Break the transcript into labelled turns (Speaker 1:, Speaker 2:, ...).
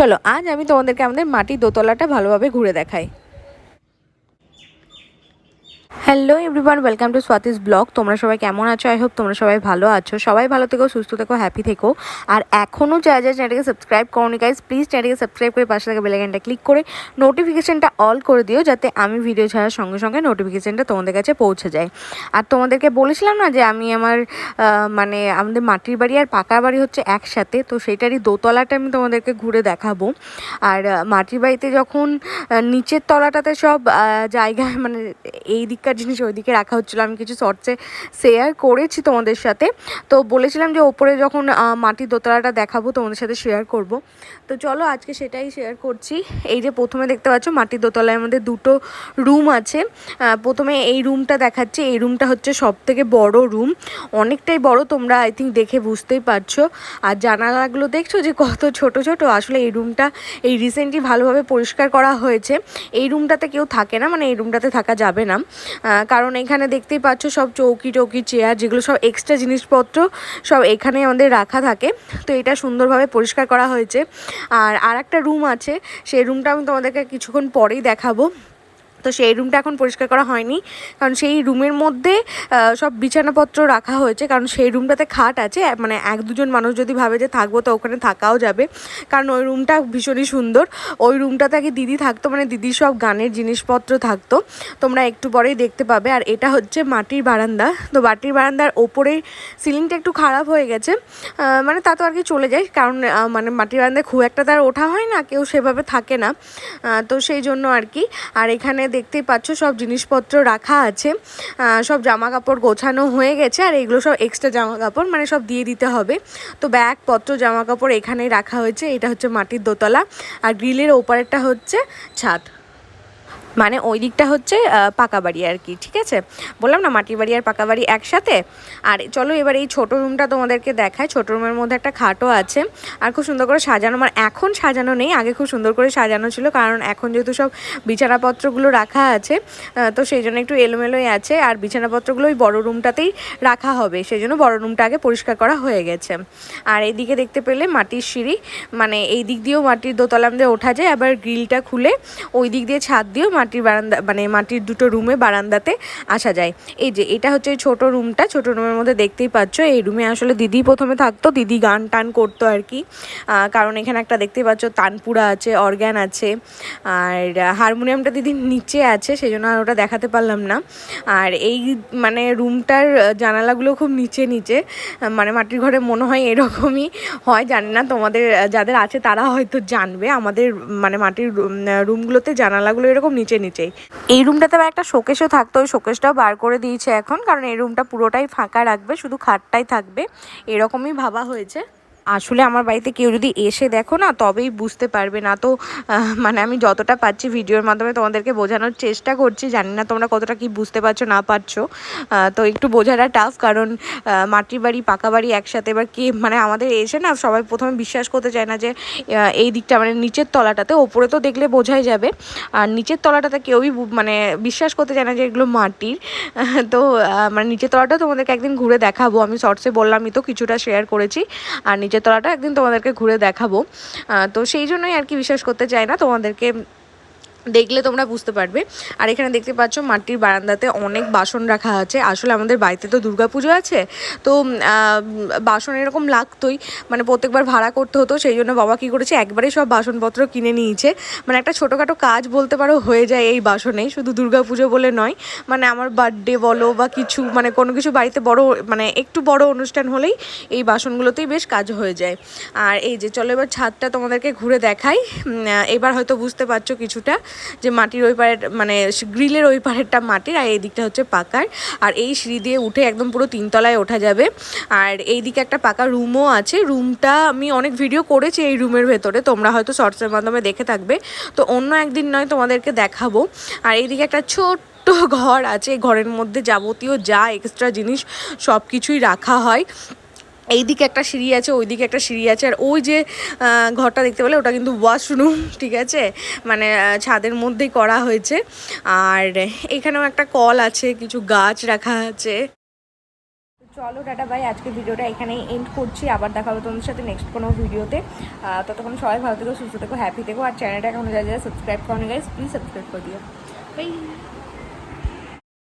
Speaker 1: চলো আজ আমি তোমাদেরকে আমাদের মাটির দোতলাটা ভালোভাবে ঘুরে দেখাই। Hello everyone welcome to Swati's blog তোমরা সবাই কেমন আছো? আই হোপ তোমরা সবাই ভালো আছো। সবাই ভালো থেকো, সুস্থ থেকো হ্যাপি থেকো। আর এখনও যা যা চ্যানেলকে সাবস্ক্রাইব করোনি গাইজ প্লিজ চ্যানেলকে সাবস্ক্রাইব করে পাশে থাকা বেলাইকানটা ক্লিক করে নোটিফিকেশানটা অল করে দিও, যাতে আমি ভিডিও ছাড়ার সঙ্গে সঙ্গে নোটিফিকেশানটা তোমাদের কাছে পৌঁছে যায়। আর তোমাদেরকে বলেছিলাম না যে আমি আমার মানে আমাদের মাটির বাড়ি আর পাকা বাড়ি হচ্ছে একসাথে, তো সেটারই দোতলাটা আমি তোমাদেরকে ঘুরে দেখাবো। আর মাটির বাড়িতে যখন নিচের তলাটাতে সব জায়গায় মানে এই দিককার জিনিস ওইদিকে রাখা হচ্ছিল। আমি কিছু শর্টসে শেয়ার করেছি তোমাদের সাথে। তো বলেছিলাম যে ওপরে যখন মাটির দোতলাটা দেখাবো, তোমাদের সাথে শেয়ার করব। তো চলো আজকে সেটাই শেয়ার করছি। এই যে প্রথমে দেখতে পাচ্ছ, মাটির দোতলায় আমাদের দুটো রুম আছে। প্রথমে এই রুমটা দেখাচ্ছি। এই রুমটা হচ্ছে সব থেকে বড় রুম অনেকটাই বড়, তোমরা আই থিঙ্ক দেখে বুঝতেই পারছ। আর জানালাগুলো দেখছ যে কত ছোট ছোট? আসলে এই রুমটা এই রিসেন্টলি ভালোভাবে পরিষ্কার করা হয়েছে। এই রুমটাতে কেউ থাকে না মানে এই রুমটাতে থাকা যাবে না। কারণ এখানে দেখতেই পাচ্ছ সব চৌকি টৌকি চেয়ার, যেগুলো সব এক্সট্রা জিনিসপত্র সব এখানে আমাদের রাখা থাকে। তো এটা সুন্দরভাবে পরিষ্কার করা হয়েছে। আর আর একটা রুম আছে, সেই রুমটা আমি তোমাদেরকে কিছুক্ষণ পরেই দেখাবো। তো সেই রুমটা এখন পরিষ্কার করা হয়নি। কারণ সেই রুমের মধ্যে সব বিছানাপত্র রাখা হয়েছে। কারণ সেই রুমটাতে খাট আছে। মানে এক দুজন মানুষ যদি ভাবে যে থাকব, তো ওখানে থাকাও যাবে। কারণ ওই রুমটা ভীষণই সুন্দর। ওই রুমটাতে আগে দিদি থাকতো মানে দিদির সব গানের জিনিসপত্র থাকতো। তোমরা একটু পরেই দেখতে পাবে। আর এটা হচ্ছে মাটির বারান্দা। তো মাটির বারান্দার ওপরে সিলিংটা একটু খারাপ হয়ে গেছে। মানে তা তো আর কি চলে যায়। কারণ মানে মাটির বারান্দায় খুব একটা তার ওঠা হয় না। কেউ সেভাবে থাকে না। তো সেই জন্য আর কি। আর এখানে দেখতেই পাচ্ছ, সব জিনিসপত্র রাখা আছে। সব জামা কাপড় গোছানো হয়ে গেছে আর এগুলো সব এক্সট্রা জামা কাপড় মানে সব দিয়ে দিতে হবে। তো ব্যাগ পত্র জামা কাপড় এখানেই রাখা হয়েছে। এটা হচ্ছে মাটির দোতলা। আর গ্রিলের ওপারেরটা হচ্ছে ছাদ। মানে ওই দিকটা হচ্ছে পাকা বাড়ি আর কি, ঠিক আছে? বললাম না, মাটির বাড়ি আর পাকা বাড়ি একসাথে? আর চলো এবার এই ছোটো রুমটা তোমাদেরকে দেখায় ছোটো রুমের মধ্যে একটা খাটও আছে। আর খুব সুন্দর করে সাজানো মানে এখন সাজানো নেই, আগে খুব সুন্দর করে সাজানো ছিল, কারণ এখন যেহেতু সব বিছানাপত্রগুলো রাখা আছে তো সেই জন্য একটু এলোমেলোই আছে। আর বিছানাপত্রগুলো ওই বড়ো রুমটাতেই রাখা হবে, সেই জন্য বড়ো রুমটা আগে পরিষ্কার করা হয়ে গেছে। আর এইদিকে দেখতে পেলে মাটির সিঁড়ি মানে এই দিক দিয়েও মাটির দোতলা দিয়ে ওঠা যায়, আবার গ্রিলটা খুলে ওই দিক দিয়ে ছাদ দিয়েও মাটির বারান্দা মানে মাটির দুটো রুমে বারান্দাতে আসা যায়। এই যে, এটা হচ্ছে ছোট রুমটা। ছোট রুমের মধ্যে দেখতেই পাচ্ছ, এই রুমে আসলে দিদি প্রথমে থাকতো, দিদি গান টান করতো আর কি। কারণ এখানে একটা দেখতেই পাচ্ছ, তানপুরা আছে, অর্গ্যান আছে, আর হারমোনিয়ামটা দিদির নিচে আছে সেই জন্য আর ওটা দেখাতে পারলাম না। আর এই মানে রুমটার জানালাগুলো খুব নিচে নিচে মানে মাটির ঘরে মনে হয় এরকমই হয়, জানি না তোমাদের, যাদের আছে তারা হয়তো জানবে। আমাদের মানে মাটির রুমগুলোতে জানালাগুলো এরকম নিচে নিচেই এই রুমটাতে আবার একটা শোকেশও থাকতো, ওই শোকেশটাও বার করে দিয়েছে এখন, কারণ এই রুমটা পুরোটাই ফাঁকা রাখবে, শুধু খাটটাই থাকবে। এরকমই ভাবা হয়েছে। আসলে আমার বাড়িতে কেউ যদি এসে দেখো না, তবেই বুঝতে পারবে না। তো মানে আমি যতটা পাচ্ছি ভিডিওর মাধ্যমে তোমাদেরকে বোঝানোর চেষ্টা করছি। জানি না তোমরা কতটা কি বুঝতে পারছ, না পারছ। তো একটু বোঝাটা টাফ কারণ মাটির বাড়ি পাকা বাড়ি একসাথে এবার কে মানে আমাদের এসে না সবাই প্রথমে বিশ্বাস করতে চায় না যে এই দিকটা মানে নিচের তলাটাতে। ওপরে তো দেখলে বোঝাই যাবে। আর নিচের তলাটাতে কেউই মানে বিশ্বাস করতে চায় না যে, এগুলো মাটির। তো মানে নিচের তলাটা তোমাদেরকে একদিন ঘুরে দেখাবো। আমি শর্টসে বললামই তো, কিছুটা শেয়ার করেছি। আর নিচের তলাটা একদিন তোমাদেরকে ঘুরে দেখাবো। তো সেই জন্যই আর কি বিশ্বাস করতে চাই না তোমাদেরকে দেখলে তোমরা বুঝতে পারবে। আর এখানে দেখতে পাচ্ছ মাটির বারান্দাতে অনেক বাসন রাখা আছে। আসলে আমাদের বাড়িতে তো দুর্গাপুজো আছে। তো বাসন এরকম লাগতোই। মানে প্রত্যেকবার ভাড়া করতে হতো, সেই জন্য বাবা কী করেছে একবারেই সব বাসনপত্র কিনে নিয়েছে। মানে একটা ছোটোখাটো কাজ বলতে পারো, হয়ে যায় এই বাসনেই শুধু দুর্গাপুজো বলে নয় মানে আমার বার্থডে বলো বা কিছু মানে কোনো কিছু বাড়িতে বড় মানে একটু বড় অনুষ্ঠান হলেই এই বাসনগুলোতেই বেশ কাজ হয়ে যায়। আর এই যে, চলো এবার ছাদটা তোমাদেরকে ঘুরে দেখাই। এবার হয়তো বুঝতে পারছ কিছুটা। যে মাটির ওই পারের মানে গ্রিলের ওই পারেরটা মাটির আর এই দিকটা হচ্ছে পাকার। আর এই সিঁড়ি দিয়ে উঠে একদম পুরো তিনতলায় ওঠা যাবে। আর এই দিকে একটা পাকা রুমও আছে। রুমটা আমি অনেক ভিডিও করেছি এই রুমের ভেতরে, তোমরা হয়তো শর্টসের মাধ্যমে দেখে থাকবে। তো অন্য একদিন নয়, তোমাদেরকে দেখাবো। আর এইদিকে একটা ছোট্ট ঘর আছে। ঘরের মধ্যে যাবতীয় যা এক্সট্রা জিনিস সব কিছুই রাখা হয়। এইদিকে একটা সিঁড়ি আছে, ওইদিকে একটা সিঁড়ি আছে। আর ওই যে ঘরটা দেখতে পেলে ওটা কিন্তু ওয়াশরুম ঠিক আছে? মানে ছাদের মধ্যেই করা হয়েছে। আর এখানেও একটা কল আছে, কিছু গাছ রাখা আছে। চলো টাটা ভাই আজকে ভিডিওটা এখানেই এন্ড করছি। আবার দেখা হবে তোমাদের সাথে নেক্সট কোনো ভিডিওতে। ততক্ষণ সবাই ভালো থেকো, সুস্থ থেকো হ্যাপি থেকো। আর চ্যানেলটা এখন যা যা সাবস্ক্রাইব করো গাইজ প্লিজ সাবস্ক্রাইব করে দিও।